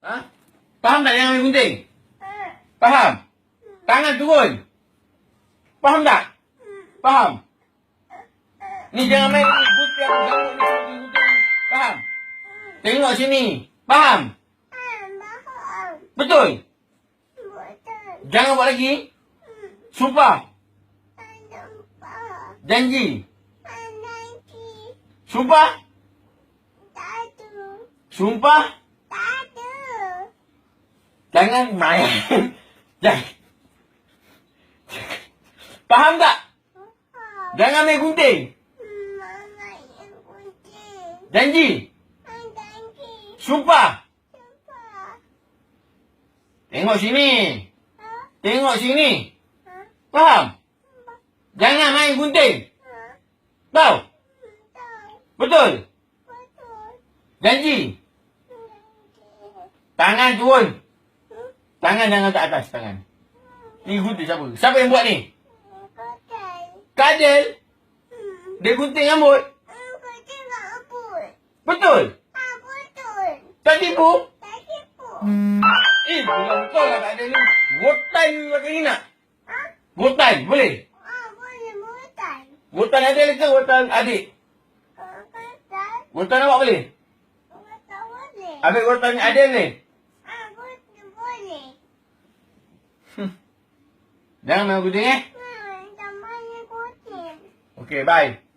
Ha? Faham tak jangan main gunting? Ah. Faham? Tangan turun. Faham tak? Faham? Ni jangan main gunting aku ganggu ni gunting gunting. Faham? Tengok sini. Faham? Ah. Betul? Jangan buat lagi. Sumpah. Janji. Ah. Sumpah. Sumpah. Jangan main. Jangan. Faham tak? Jangan main gunting. Janji. Ah. Sumpah. Tengok sini. Tengok sini. ah, Faham? Jangan main gunting. ah. Tahu? Betul? Janji. Tangan turun. Tangan jangan ke atas tangan. Ni gunting siapa? Siapa yang buat ni? Kadel. Dia gunting rambut. Betul? Ah, betul. Tak tipu? Tak tipu. Eh, bukan betul lah tak ada ni. Rotan ni pakai ni nak. Ah, Rotan, boleh? ah, boleh mutan. Rotan ada ke rotan adik? Betul. Rotan awak boleh? Betul boleh. Habis rotan ada ni? Ah, betul boleh. Jangan main gunting eh. Hmm, main kucing. Okay, bye.